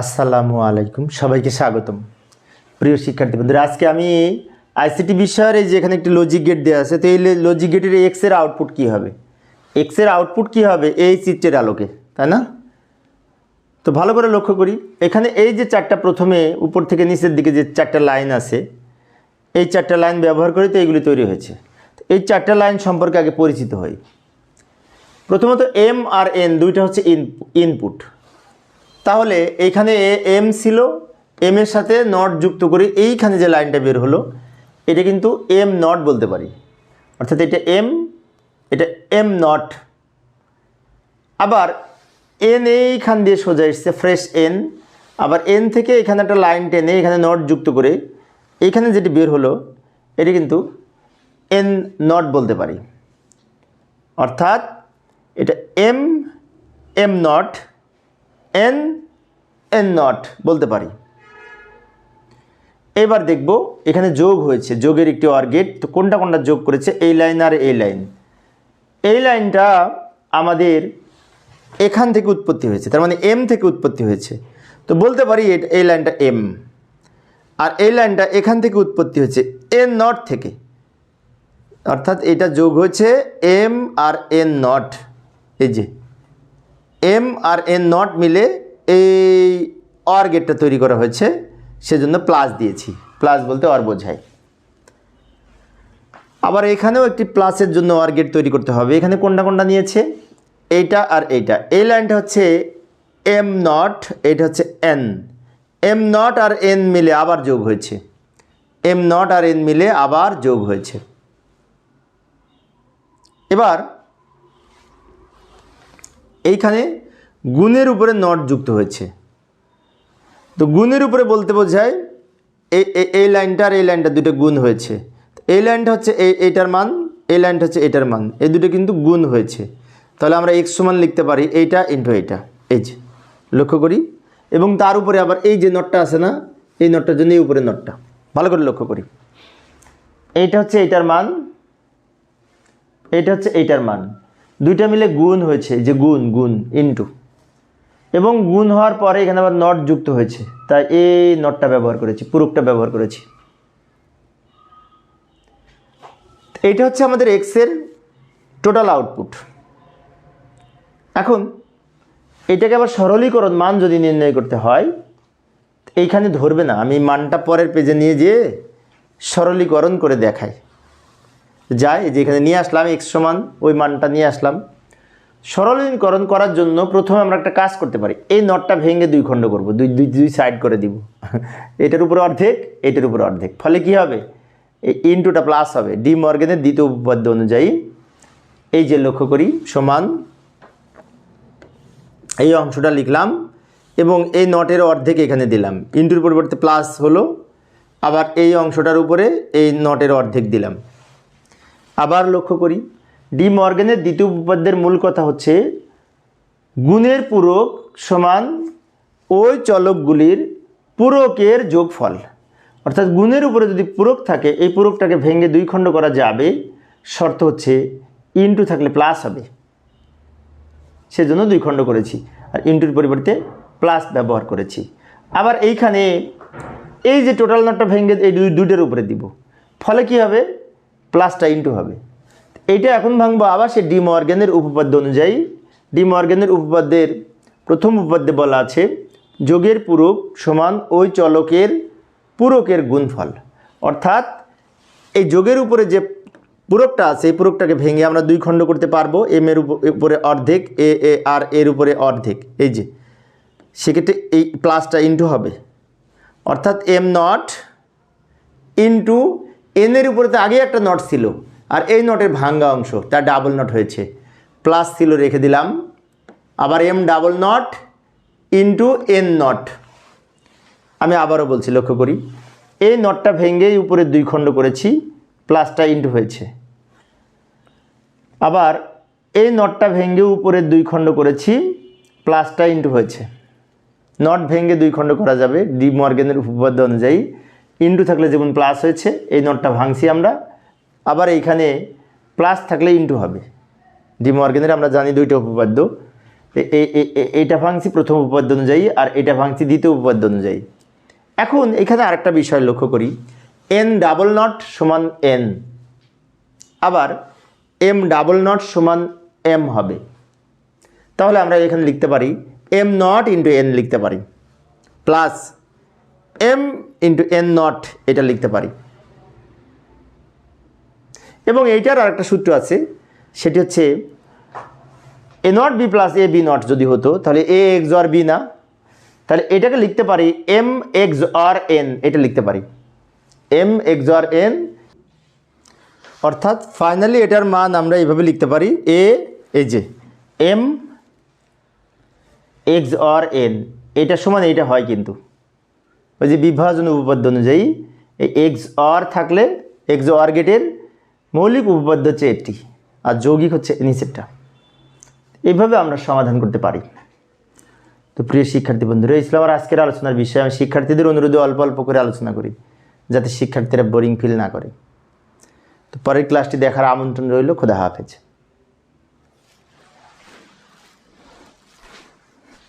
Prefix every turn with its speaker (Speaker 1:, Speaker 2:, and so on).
Speaker 1: আসসালামু আলাইকুম। সবাইকে স্বাগতম। প্রিয় শিক্ষার্থী বন্ধুরা, আজকে আমি আইসিটি বিষয়ের এই যে এখানে একটি লজিক গেট দেওয়া আছে, তো এই লজিক গেটের এক্সের আউটপুট কী হবে? এক্সের আউটপুট কী হবে? এই চিত্রের আলোকে, তাই না? তো ভালো করে লক্ষ্য করি, এখানে এই যে চারটা প্রথমে উপর থেকে নিচের দিকে যে চারটা লাইন আছে, এই চারটা লাইন ব্যবহার করে তো এইগুলি তৈরি হয়েছে। এই চারটা লাইন সম্পর্কে আগে পরিচিত হই। প্রথমত এম আর এন দুইটা হচ্ছে ইনপুট তাহলে এইখানে এম ছিল এম এর সাথে নট যুক্ত করে এইখানে যে লাইনটা বের হলো, এটা কিন্তু এম নট বলতে পারি। অর্থাৎ এটা এম এটা এম নট আবার এন এইখান দিয়ে সোজা এসছে ফ্রেশ এন আবার এন থেকে এখানে একটা লাইন টেনে এখানে নট যুক্ত করে এইখানে যেটি বের হলো, এটি কিন্তু এন নট বলতে পারি। অর্থাৎ এটা M M nought N N nought বলতে পারি। এবার দেখব এখানে যোগ হয়েছে, যোগের একটি অর্গেট তো কোনটা কোনটা যোগ করেছে, এই লাইন আর এই লাইন। এই লাইনটা আমাদের এখান থেকে উৎপত্তি হয়েছে, তার মানে এম থেকে উৎপত্তি হয়েছে। তো বলতে পারি এই লাইনটা এম আর এই লাইনটা এখান থেকে উৎপত্তি হয়েছে এন নট থেকে। অর্থাৎ এটা যোগ হয়েছে এম আর এন নট, এই যে। এম আর এন নট মিলে এই অর গেটটা তৈরি করা হয়েছে। সেজন্য প্লাস দিয়েছি। প্লাস বলতে অর বোঝায়। আবার এখানেও একটি প্লাসের জন্য অর গেট তৈরি করতে হবে। এখানে কোনটা কোনটা নিয়েছে? এইটা আর এইটা। এই লাইনটা হচ্ছে এম নট এইটা হচ্ছে এন এম নট আর এন মিলে আবার যোগ হয়েছে। এম নট আর এন মিলে আবার যোগ হয়েছে। এবার এইখানে গুণের উপরে নট যুক্ত হয়েছে। তো গুণের উপরে বলতে বোঝায় এই এই- লাইনটা আর এই লাইনটা দুটো গুণ হয়েছে। এই লাইনটা হচ্ছে এই এইটার মান, এই লাইনটা হচ্ছে এটার মান, এই দুটো কিন্তু গুণ হয়েছে। তাহলে আমরা এক্স সমান লিখতে পারি এইটা ইন্টু এইটা। এই যে, লক্ষ্য করি। এবং তার উপরে আবার এই যে নটটা আছে না, এই নটটার জন্য এই উপরে নটটা। ভালো করে লক্ষ্য করি। এইটা হচ্ছে এইটার মান এটা হচ্ছে এইটার মান। দুইটা মিলে গুণ হয়েছে, যে গুণ গুণ ইনটু এবং গুণ হওয়ার পরে এখানে আবার নট যুক্ত হয়েছে। তাই এই নটটা ব্যবহার করেছি পুরুকটা ব্যবহার করেছি। এইটা হচ্ছে আমাদের এক্সের টোটাল আউটপুট এখন, এটাকে আবার সরলীকরণ মান যদি নির্ণয় করতে হয়, এইখানে ধরবে না। আমি মানটা পরের পেজে নিয়ে যেয়ে সরলীকরণ করে দেখাই। যাই যে এখানে নিয়ে আসলাম এক্স সমান, ওই মানটা নিয়ে আসলাম। সরলীকরণ করার জন্য প্রথমে আমরা একটা কাজ করতে পারি। এই নটটা ভেঙে দুই খণ্ড করব, দুই দুই দুই সাইড করে দিব। এটার উপরে অর্ধেক, এটার উপরে অর্ধেক। ফলে কি হবে? ইনটুটা প্লাস হবে। ডি মর্গেনের দ্বিতীয় উপপাদ্য অনুযায়ী এই যে লক্ষ্য করি, সমান, এই অংশটা লিখলাম এবং এই নটের অর্ধেক এখানে দিলাম। ইন্টুর পরিবর্তে প্লাস হলো, আবার এই অংশটার উপরে এই নটের অর্ধেক দিলাম। আবার লক্ষ্য করি। ডি মর্গেনের দ্বিতীয় উপপাদ্যের মূল কথা হচ্ছে, গুণের পূরক সমান ওই চলকগুলির পূরকের যোগফল। অর্থাৎ গুণের উপরে যদি পূরক থাকে, এই পূরকটাকে ভেঙে দুই খণ্ড করা যাবে। শর্ত হচ্ছে ইনটু থাকলে প্লাস হবে। সেজন্য দুই খণ্ড করেছি আর ইনটুর পরিবর্তে প্লাস ব্যবহার করেছি। আবার এইখানে এই যে টোটাল নটটা ভেঙে এই দুই দুইটার উপরে দিব। ফলে কি হবে? প্লাসটা ইনটু হবে। এইটা এখন ভাঙবো আবার সে ডি মর্গেনের উপপাদ্য অনুযায়ী। ডি মর্গেনের উপপাদ্যের প্রথম উপপাদ্যে বলা আছে, যোগের পূরক সমান ওই চলকের পূরকের গুণফল। অর্থাৎ এই যোগের উপরে যে পূরকটা আছে, এই পূরকটাকে ভেঙে আমরা দুই খণ্ড করতে পারব। এম এর উপ- উপরে অর্ধেক, এ এ, আর, এর উপরে অর্ধেক। এই যে, সেক্ষেত্রে এই প্লাসটা ইনটু হবে। অর্থাৎ এম নট ইনটু এনের উপরে তো আগে একটা নট ছিল। আর এই নটের ভাঙ্গা অংশ, তার ডাবল নট হয়েছে। প্লাস ছিল রেখে দিলাম। আবার M double nought into N nought আমি আবারও বলছি, লক্ষ্য করি। এই নটটা ভেঙেই উপরে দুই খণ্ড করেছি প্লাসটা ইনটু হয়েছে। আবার এই নটটা ভেঙে উপরে দুই খণ্ড করেছি প্লাসটা ইনটু হয়েছে। নট ভেঙে দুই খণ্ড করা যাবে ডি মর্গেনের উপপাদ্য অনুযায়ী। ইনটু থাকলে যেমন প্লাস হয়েছে, এই নটটা ভাঙছি আমরা। আবার এইখানে প্লাস থাকলে ইন্টু হবে। ডি মর্গেনের আমরা জানি দুইটা উপপাদ্য। এইটা ভাঙছি প্রথম উপপাদ্য অনুযায়ী, আর এটা ভাঙছি দ্বিতীয় উপপাদ্য অনুযায়ী। এখন এখানে আরেকটা বিষয় লক্ষ্য করি। এন ডাবল নট সমান এন আবার এম ডাবল নট সমান এম হবে। তাহলে আমরা এখানে লিখতে পারি এম নট ইন্টু এন লিখতে পারি। Plus M into N nought এটা লিখতে পারি। এবং এইটার আরেকটা সূত্র আছে, সেটি হচ্ছে A nought B plus A B nought যদি হতো, তাহলে এ এক্স আর বি না। তাহলে এটাকে লিখতে পারি এম এক্স আর এন এটা লিখতে পারি। এম এক্স আর এন অর্থাৎ ফাইনালি এটার মান আমরা এইভাবে লিখতে পারি এ এই যে এম এক্স আর এন এটা সমান এইটা হয় কিন্তু। ওই যে বিভাজন উপপাদ্য অনুযায়ী এই এক্স আর থাকলে এক্স আর গেটের মৌলিক উপপাদ্য হচ্ছে এটি, আর যৌগিক হচ্ছে নিচেরটা। এইভাবে আমরা সমাধান করতে পারি। তো প্রিয় শিক্ষার্থী বন্ধুরা ছিল আমার আজকের আলোচনার বিষয়ে। আমি শিক্ষার্থীদের অনুরোধে অল্প অল্প করে আলোচনা করি, যাতে শিক্ষার্থীরা বোরিং ফিল না করে। তো পরের ক্লাসটি দেখার আমন্ত্রণ রইল। খোদা হাফেজ।